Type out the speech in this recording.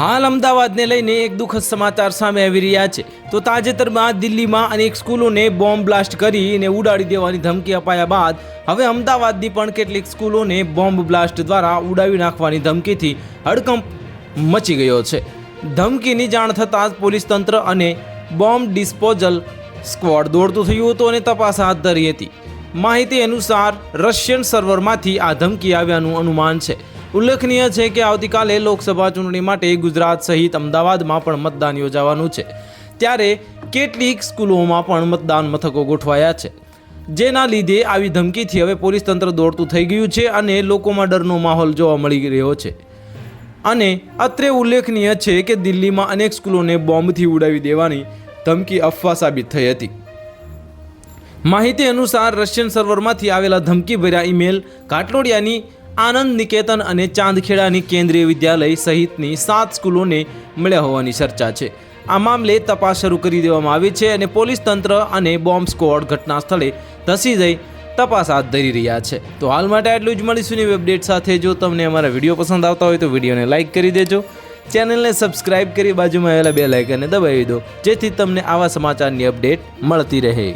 હાલ અમદાવાદને લઈને એક દુઃખદ સમાચાર સામે આવી રહ્યા છે. તો તાજેતરમાં દિલ્હીમાં અનેક સ્કૂલોને બોમ્બ બ્લાસ્ટ કરીને ઉડાડી દેવાની ધમકી અપાયા બાદ હવે અમદાવાદની પણ કેટલીક સ્કૂલોને બોમ્બ બ્લાસ્ટ દ્વારા ઉડાવી નાખવાની ધમકીથી હડકંપ મચી ગયો છે. ધમકીની જાણ થતાં જ પોલીસ તંત્ર અને બોમ્બ ડિસ્પોઝલ સ્ક્વોડ દોડતું થયું હતું અને તપાસ હાથ ધરી હતી. માહિતી અનુસાર રશિયન સર્વરમાંથી આ ધમકી આવ્યાનું અનુમાન છે. ઉલ્લેખનીય છે કે આવતીકાલે લોકસભા ચૂંટણી માટે ગુજરાત સહિત અમદાવાદમાં પણ મતદાન યોજાવાનું છે. ત્યારે કેટલીક સ્કૂલોમાં પણ મતદાન મથકો ગોઠવાયા છે. જેના લીધે આવી ધમકીથી હવે પોલીસ તંત્ર દોડતું થઈ ગયું છે અને લોકોમાં ડરનો માહોલ જોવા મળી રહ્યો છે. અને અત્રે ઉલ્લેખનીય છે કે દિલ્હીમાં અનેક સ્કૂલોને બોમ્બથી ઉડાવી દેવાની ધમકી અફવા સાબિત થઈ હતી. માહિતી અનુસાર રશિયન સર્વરમાંથી આવેલા ધમકીભર્યા ઈમેલ કાટલોડિયાની આનંદ નિકેતન અને ચાંદખેડાની કેન્દ્રીય વિદ્યાલય સહિતની સાત સ્કૂલોને મળ્યા હોવાની ચર્ચા છે. આ મામલે તપાસ શરૂ કરી દેવામાં આવી છે અને પોલીસ તંત્ર અને બોમ્બ સ્કોડ ઘટના સ્થળે ધસી જઈ તપાસ હાથ ધરી રહ્યા છે. તો હાલ માટે આટલું જ. મળીશું નવી અપડેટ સાથે. જો તમને અમારા વીડિયો પસંદ આવતા હોય તો વિડીયોને લાઇક કરી દેજો. ચેનલને સબસ્ક્રાઇબ કરી બાજુમાં આવેલા બે લાઇકને દબાવી દો. જેથી તમને આવા સમાચારની અપડેટ મળતી રહે.